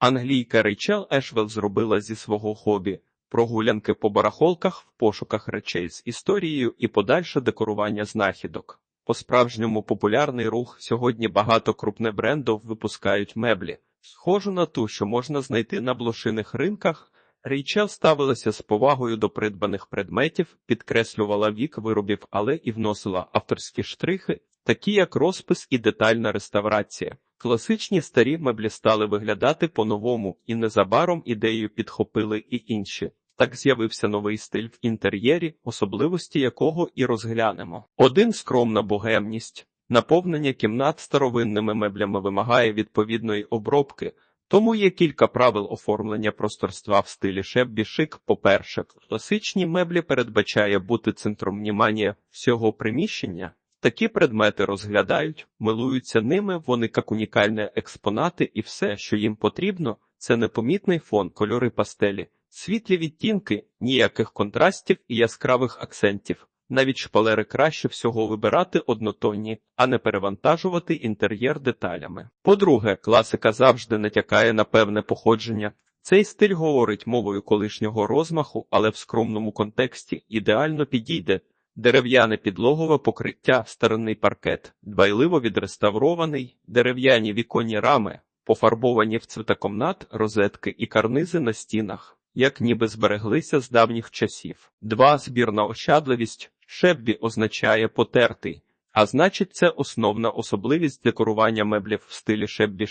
Англійка Рейчел Ешвелл зробила зі свого хобі прогулянки по барахолках в пошуках речей з історією і подальше декорування знахідок. По-справжньому популярний рух сьогодні багато крупне брендів випускають меблі. Схожу на ту, що можна знайти на блошиних ринках. Рейчел ставилася з повагою до придбаних предметів, підкреслювала вік виробів, але і вносила авторські штрихи, такі як розпис і детальна реставрація. Класичні старі меблі стали виглядати по-новому, і незабаром ідею підхопили і інші. Так з'явився новий стиль в інтер'єрі, особливості якого і розглянемо. Один скромна богемність. Наповнення кімнат старовинними меблями вимагає відповідної обробки, тому є кілька правил оформлення просторства в стилі шеббі шик. По-перше, класичні меблі передбачає бути центром внімання всього приміщення. Такі предмети розглядають, милуються ними, вони як унікальні експонати, і все, що їм потрібно, це непомітний фон, кольори пастелі, світлі відтінки, ніяких контрастів і яскравих акцентів. Навіть шпалери краще всього вибирати однотонні, а не перевантажувати інтер'єр деталями. По-друге, класика завжди натякає на певне походження. Цей стиль говорить мовою колишнього розмаху, але в скромному контексті ідеально підійде. Дерев'яне підлогове покриття, старинний паркет, дбайливо відреставрований, дерев'яні віконні рами, пофарбовані в цвітокомнат, розетки і карнизи на стінах, як ніби збереглися з давніх часів. Два збірна ощадливість шеббі означає потертий, а значить, це основна особливість декорування меблів в стилі шеббі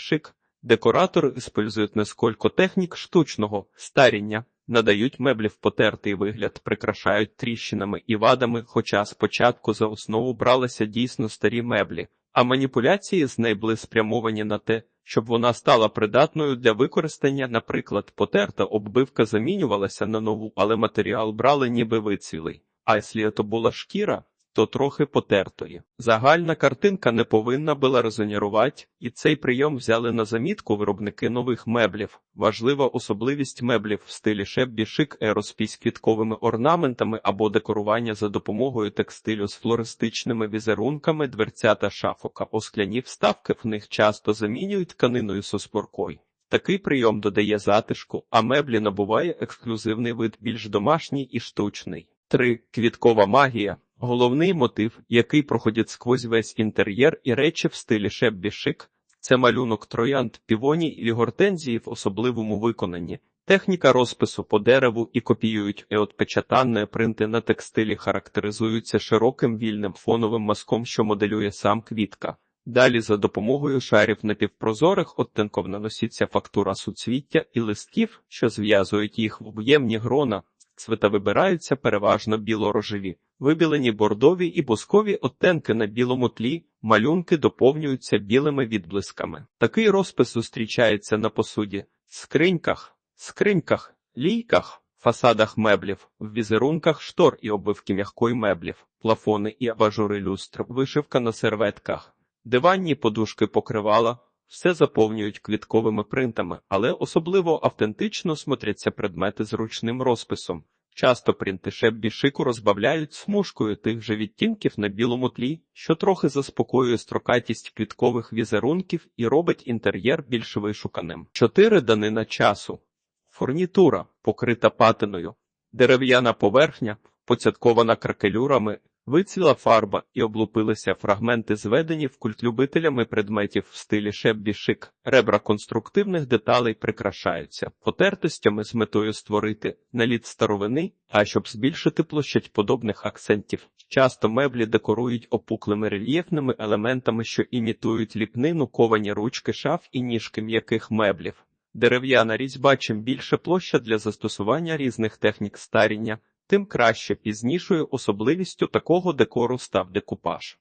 шик. Декоратори использують не сколько технік штучного старіння, надають меблів потертий вигляд, прикрашають тріщинами і вадами, хоча спочатку за основу бралися дійсно старі меблі, а маніпуляції з нею були спрямовані на те, щоб вона стала придатною для використання, наприклад, потерта оббивка замінювалася на нову, але матеріал брали ніби вицвілий. А якщо то була шкіра, то трохи потертої. Загальна картинка не повинна була резонірувати, і цей прийом взяли на замітку виробники нових меблів. Важлива особливість меблів в стилі шеббі шик ероспі з квітковими орнаментами або декорування за допомогою текстилю з флористичними візерунками, дверця та шафока. Оскляні вставки в них часто замінюють тканиною соспоркою. Такий прийом додає затишку, а меблі набуває ексклюзивний вид більш домашній і штучний. 3. Квіткова магія. Головний мотив, який проходить сквозь весь інтер'єр і речі в стилі шеббі шик, це малюнок троянд, півоні і гортензії в особливому виконанні. Техніка розпису по дереву і копіюють і отпечатанні принти на текстилі характеризуються широким вільним фоновим мазком, що моделює сам квітка. Далі за допомогою шарів напівпрозорих оттенков наноситься фактура суцвіття і листків, що зв'язують їх в об'ємні грона. Цвета вибираються переважно біло-рожеві, вибілені бордові і боскові оттенки на білому тлі, малюнки доповнюються білими відблисками. Такий розпис зустрічається на посуді, скриньках, скриньках, лійках, фасадах меблів, в візерунках штор і обвивки м'якої меблів, плафони і абажури люстр, вишивка на серветках, диванні подушки покривала. Все заповнюють квітковими принтами, але особливо автентично смотряться предмети з ручним розписом. Часто принти шеббі шику розбавляють смужкою тих же відтінків на білому тлі, що трохи заспокоює строкатість квіткових візерунків і робить інтер'єр більш вишуканим. Чотири данина часу. Фурнітура, покрита патиною, дерев'яна поверхня, поцяткована кракелюрами, Вицвіла фарба і облупилися фрагменти, зведені в культ любителями предметів в стилі шеббі шик. Ребра конструктивних деталей прикрашаються потертостями з метою створити наліт старовини, а щоб збільшити площадь подобних акцентів. Часто меблі декорують опуклими рельєфними елементами, що імітують ліпнину, ковані ручки шаф і ніжки м'яких меблів. Дерев'яна різьба чим більше площа для застосування різних технік старіння тим краще пізнішою особливістю такого декору став декупаж.